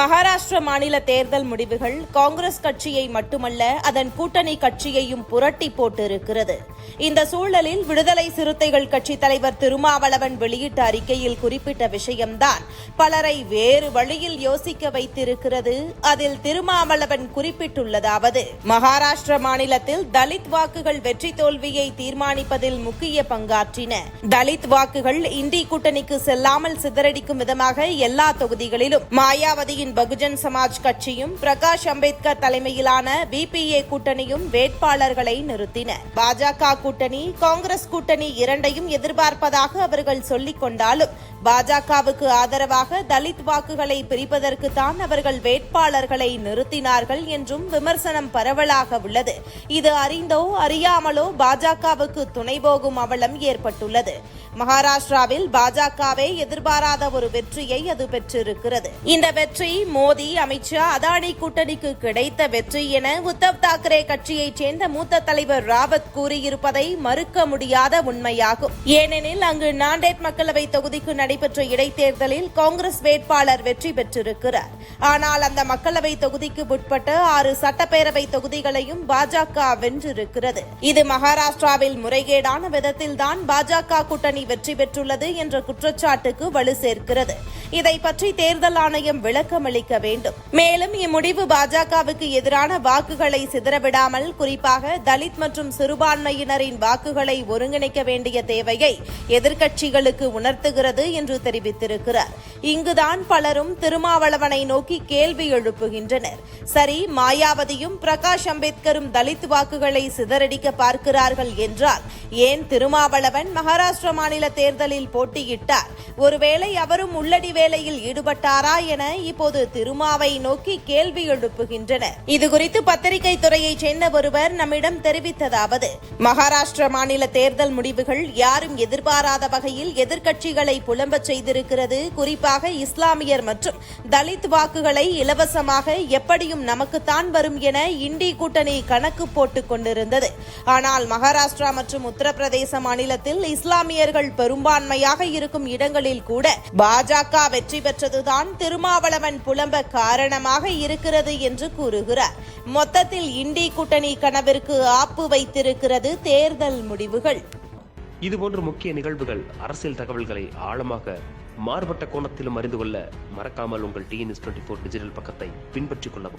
மகாராஷ்டிர மாநில தேர்தல் முடிவுகள் காங்கிரஸ் கட்சியை மட்டுமல்ல அதன் கூட்டணி கட்சியையும் புரட்டி போட்டிருக்கிறது. இந்த சூழலில் விடுதலை சிறுத்தைகள் கட்சி தலைவர் திருமாவளவன் வெளியிட்ட அறிக்கையில் குறிப்பிட்ட விஷயம்தான். பலரை வேறு வழியில் யோசிக்க வைத்திருக்கிறது. அதில் திருமாவளவன் குறிப்பிட்டுள்ளதாவது மகாராஷ்டிர மாநிலத்தில் தலித் வாக்குகள் வெற்றி தோல்வியை தீர்மானிப்பதில் முக்கிய பங்காற்றின. தலித் வாக்குகள் இந்தி கூட்டணிக்கு செல்லாமல் சிதறடிக்கும் விதமாக எல்லா தொகுதிகளிலும் மாயாவதியின் பகுஜன் சமாஜ் கட்சியும் பிரகாஷ் அம்பேத்கர் தலைமையிலான பிபிஏ கூட்டணியும் வேட்பாளர்களை நிறுத்தின. பாஜக கூட்டணி காங்கிரஸ் கூட்டணி இரண்டையும் எதிர்பார்ப்பதாக அவர்கள் சொல்லிக் கொண்டாலும் பாஜகவுக்கு ஆதரவாக தலித் வாக்குகளை பிரிப்பதற்கு தான் அவர்கள் வேட்பாளர்களை நிறுத்தினார்கள் என்றும் விமர்சனம் பரவலாக உள்ளது. இது அறிந்தோ அறியாமலோ பாஜகவுக்கு துணை போகும் அவலம் ஏற்பட்டுள்ளது. மகாராஷ்டிராவில் பாஜகவே எதிர்பாராத ஒரு வெற்றியை அது பெற்றிருக்கிறது. இந்த வெற்றி மோடி அமித்ஷா அதானி கூட்டணிக்கு கிடைத்த வெற்றி என உத்தவ் தாக்கரே கட்சியைச் சேர்ந்த மூத்த தலைவர் ராவத் கூறியிருப்பதை மறுக்க முடியாத உண்மையாகும். ஏனெனில் அங்கு நாண்டேட் மக்களவை தொகுதிக்கு நடைபெற்ற இடைத்தேர்தலில் காங்கிரஸ் வேட்பாளர் வெற்றி பெற்றிருக்கிறார். ஆனால் அந்த மக்களவை தொகுதிக்கு உட்பட்ட ஆறு சட்டப்பேரவை தொகுதிகளையும் பாஜக வென்றிருக்கிறது. இது மகாராஷ்டிராவில் முறைகேடான விதத்தில்தான் பாஜக கூட்டணி வெற்றி பெற்றுள்ளது என்ற குற்றச்சாட்டுக்கு வலு சேர்க்கிறது. இதை பற்றி தேர்தல் ஆணையம் பதிலளிக்க வேண்டும். மேலும் இம்முடிவு பாஜகவுக்கு எதிரான வாக்குகளை சிதறவிடாமல் குறிப்பாக தலித் மற்றும் சிறுபான்மையினரின் வாக்குகளை ஒருங்கிணைக்க வேண்டிய தேவையை எதிர்க்கட்சிகளுக்கு உணர்த்துகிறது என்று தெரிவித்திருக்கிறார். இங்குதான் பலரும் திருமாவளவனை நோக்கி கேள்வி எழுப்புகின்றனர். சரி மாயாவதியும் பிரகாஷ் அம்பேத்கரும் தலித் வாக்குகளை சிதறடிக்க பார்க்கிறார்கள் என்றால் ஏன் திருமாவளவன் மகாராஷ்டிர மாநில தேர்தலில் போட்டியிட்டார்? ஒருவேளை அவரும் உள்ளடி வேலையில் ஈடுபட்டாரா என இப்போது திருமாவை நோக்கி கேள்வி எழுப்புகின்றனர் இதுகுறித்து பத்திரிகை துறையைச் சேர்ந்த ஒருவர் நம்மிடம் தெரிவித்ததாவது மகாராஷ்டிர மாநில தேர்தல் முடிவுகள் யாரும் எதிர்பாராத வகையில் எதிர்க்கட்சிகளை புலம்பச் செய்திருக்கிறது. குறிப்பாக இஸ்லாமியர் மற்றும் தலித் வாக்குகளை இலவசமாக எப்படியும் நமக்குத்தான் வரும் என இண்டி கூட்டணி கணக்கு போட்டுக் கொண்டிருந்தது. ஆனால் மகாராஷ்டிரா மற்றும் உத்தரப்பிரதேச மாநிலத்தில் இஸ்லாமியர்கள் பெரும்பான்மையாக இருக்கும் இடங்களில் கூட பாஜக வெற்றி பெற்றதுதான் திருமாவளவன் புலம்ப காரணமாக இருக்கிறது என்று கூறுகிறார். மொத்தத்தில் இண்டி கூட்டணி கனவிற்கு ஆப்பு வைத்திருக்கிறது தேர்தல் முடிவுகள். இதுபோன்ற முக்கிய நிகழ்வுகள் அரசியல் தகவல்களை ஆழமாக மாறுபட்ட கோணத்திலும் அறிந்து கொள்ள மறக்காமல் உங்கள் டிஎன்எஸ் டுவெண்ட்டி ஃபோர் டிஜிட்டல் பக்கத்தை பின்பற்றிக் கொள்ளவும்.